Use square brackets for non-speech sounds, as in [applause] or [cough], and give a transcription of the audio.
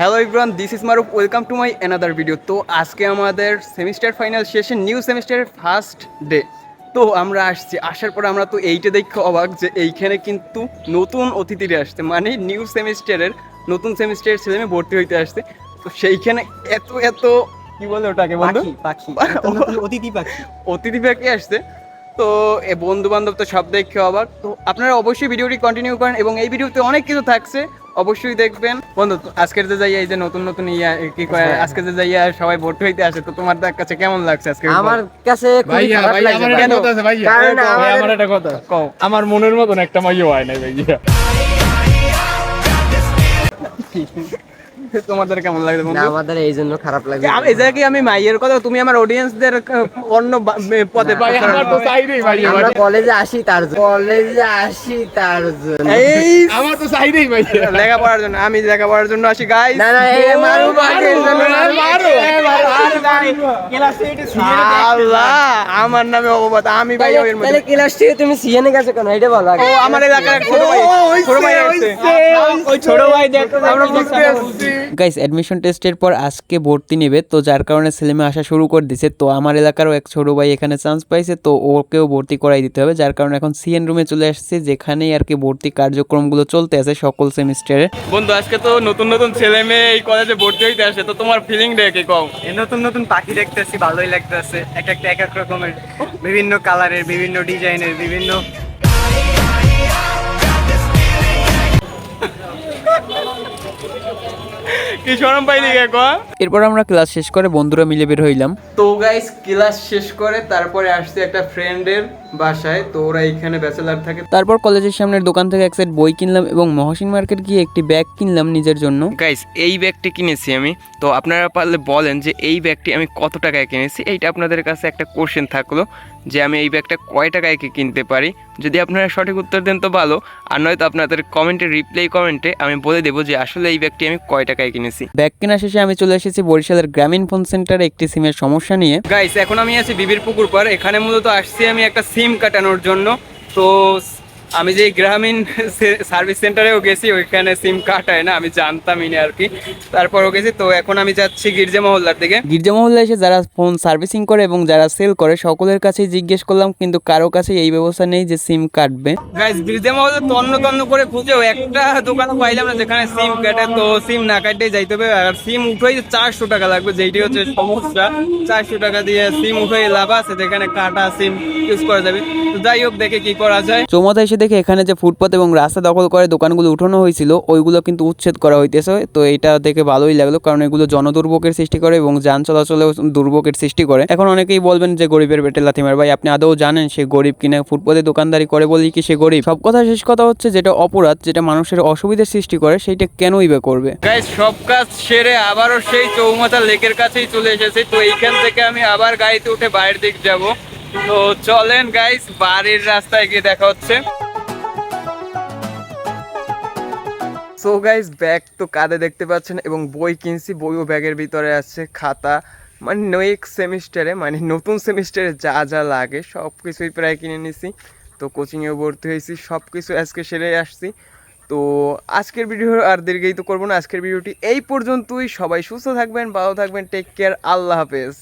Hello everyone this is Maruf welcome to my another video তো আজকে আমাদের semester final শেষে নিউ সেমিস্টারের ফার্স্ট ডে তো আমরা আসছি। আসার পর আমরা তো এইটা দেখে অবাক যে এইখানে কিন্তু নতুন অতিথিরা আসছে। মানে নিউ সেমিস্টারের নতুন সেমিস্টারের ছেলেমেয়ে ভর্তি হইতে আসছে। তো সেইখানে এত এত কি বলে ওটাকে বন্ধু? পাখি [laughs] অতিথি পাখি। অতিথি পাখি আসছে। তো এ বন্ধু বান্ধব তো সব দেখে অবাক। তো আপনারা অবশ্যই ভিডিওটি কন্টিনিউ করেন এবং এই ভিডিওতে অনেক কিছু থাকছে। অবশ্যই দেখবেন। বন্ধু আজকের যে যাইয়া এই যে নতুন নতুন ইয়া কি কয় হ্যাঁ। আজকে যে যাইয়া সবাই ভোট হইতে আসে তো তোমার দেখ কাছে কেমন লাগছে আজকে আমার কাছে খুবই ভাইয়া খারাপ লাগছে। আমার কেন? কারণ আমার একটা কথা কও। আমার মনের মতন একটা মাইও হয় নাই ভাইয়া। [laughs] [laughs] তোমাদের কেমন লাগছে না বন্ধু আমাদের এই জন্য খারাপ লাগছে আমি এই জায়গায় আমি মাইয়ের কথা তুমি আমার অডিয়েন্সদের অন্য পদে ভাই আমার তো চাই নেই ভাইয়া আমরা কলেজে আসি তার জন্য। কলেজে আসি তার জন্য। এই আমার তো চাই নেই ভাইয়া লেখাপড়ার জন্য আমি লেখাপড়ার জন্য আসি গাই না না এ মারু মারু মারু, আল্লাহ আমার নামে অপবাদ আমি ভাই ওর মধ্যে তাহলে ক্লাস থেকে তুমি সিএনএ গেছো কেন? এটা বলো আগে। ও আমার এলাকার ছোট ভাই ছোট ভাই আসছে ওই ছোট ভাই দেখো আমরা বুঝতে আসছি গাইস অ্যাডমিশন টেস্টের পর আজকে ভর্তি নেবে তো যার কারণে ছেলেমেয়ে আসা শুরু করে দিছে। তো আমার এলাকারও এক ছোট ভাই এখানে চান্স পাইছে তো ওকেও ভর্তি করাই দিতে হবে। যার কারণে এখন সিএন রুমে চলে আসছে যেখানেই আর কি ভর্তি কার্যক্রমগুলো চলতে আছে সকল সেমিস্টারে বন্ধু আজকে তো নতুন নতুন ছেলে মেয়ে এই কলেজে ভর্তি হইতে আসে তো তোমার ফিলিং রেখে কও? এই নতুন নতুন পাখি দেখতেছি ভালোই লাগতেছে। এক একটা এক এক রকমের বিভিন্ন কালারের বিভিন্ন ডিজাইনের বিভিন্ন কি শরম পাইলি কে কো? এরপর আমরা ক্লাস শেষ করে বন্ধুরা মিলে বের হইলাম। তো গাইস ক্লাস শেষ করে তারপরে আসছে একটা ফ্রেন্ডের বাসায় তো ওরা এখানে ব্যাচেলার থাকে। তারপর কলেজের সামনের দোকান থেকে এক সেট বই কিনলাম এবং মহসিন মার্কেট গিয়ে একটি ব্যাগ কিনলাম নিজের জন্য। গাইস এই ব্যাগটি কিনেছি আমি। তো আপনারা পারলে বলেন যে এই ব্যাগটি আমি কত টাকায় কিনেছি? এইটা আপনাদের কাছে একটা কোশ্চেন থাকল যে আমি এই ব্যাগটা কয় টাকায় কি কিনতে পারি? যদি আপনারা সঠিক উত্তর দেন তো ভালো। আর নয়তো আপনাদের কমেন্টে রিপ্লাই কমেন্টে আমি বলে দেবো যে আসলে এই ব্যাগটি আমি কয় টাকায় কিনেছি। ব্যাগ কেনা শেষে আমি চলে এসেছি বরিশালের গ্রামীণ ফোন সেন্টারে একটি সিমের সমস্যা নিয়ে। গাইস এখন আমি আছি বিবির পুকুর পার এখানে মূলত আসছি আমি একটা সিম কাটানোর জন্য। তো আমি যে গ্রামীণ সার্ভিস সেন্টারেও গেছি ওইখানে সিম কাটায় না আমি জানতামই না আর কি। তারপরও গেছি তো এখন আমি যাচ্ছি গির্জা মহল্লার দিকে। গির্জা মহল্লা এসে যারা ফোন সার্ভিসিং করে এবং যারা সেল করে সকলের কাছেই জিজ্ঞেস করলাম কিন্তু কারও কাছে এই ব্যবস্থা নেই যে সিম কাটবে গাইস গির্জা মহল্লা তন্ন তন্ন করে খুঁজেও একটা দোকান পাইলাম না যেখানে সিম কাটে তো সিম না কাটতেই যাইতে হবে আর সিম উঠাই চারশো টাকা লাগবে যেইটি হচ্ছে সমস্যা। চারশো টাকা দিয়ে সিম উঠাই লাভ আছে যেখানে কাটা সিম ইউজ করা যাবে। তো যাই হোক দেখে কি করা যায়। চৌমাথা এসে দেখে এখানে যে ফুটপাত এবং রাস্তা দখল করে দোকানগুলো উঠানো হয়েছিল, ওইগুলো কিন্তু উচ্ছেদ করা হইতেছে। তো এটা দেখে ভালোই লাগল, কারণ এগুলো জনদুর্ভোগের সৃষ্টি করে এবং যান চলাচলেও দুর্ভোগের সৃষ্টি করে। এখন অনেকেই বলবেন যে গরিবের পেটে লাথি মার। ভাই, আপনি আদৌ জানেন সে গরিব কিনা? ফুটপাতে দোকানদারি করে বলেই কি সে গরিব? সব কথা শেষ কথা হচ্ছে যেটা অপরাধ, যেটা মানুষের অসুবিধার সৃষ্টি করে, সেইটা কেনই বা করবে? সব কাজ সেরে আবারও সেই চৌমাথা লেকের কাছেই চলে এসেছি। তো এইখান থেকে আমি আবার গাড়িতে উঠে বাইরের দিক যাব। তো চলেন গাইস বাড়ির রাস্তায় গিয়ে দেখা হচ্ছে। সো গাইস ব্যাগ তো কাঁধে দেখতে পাচ্ছেন এবং বই কিনছি, বইও ব্যাগের ভিতরে আছে, খাতা মানে নেক্সট সেমিস্টারে মানে নতুন সেমিস্টারে যা যা লাগে সব কিছুই প্রায় কিনে নিছি। তো কোচিংয়েও ভর্তি হয়েছি সব কিছু আজকে সেরে আসছি। তো আজকের ভিডিও আর দীর্ঘায়িত করব না, আজকের ভিডিওটি এই পর্যন্তই। সবাই সুস্থ থাকবেন, ভালো থাকবেন টেক কেয়ার আল্লাহ হাফেজ।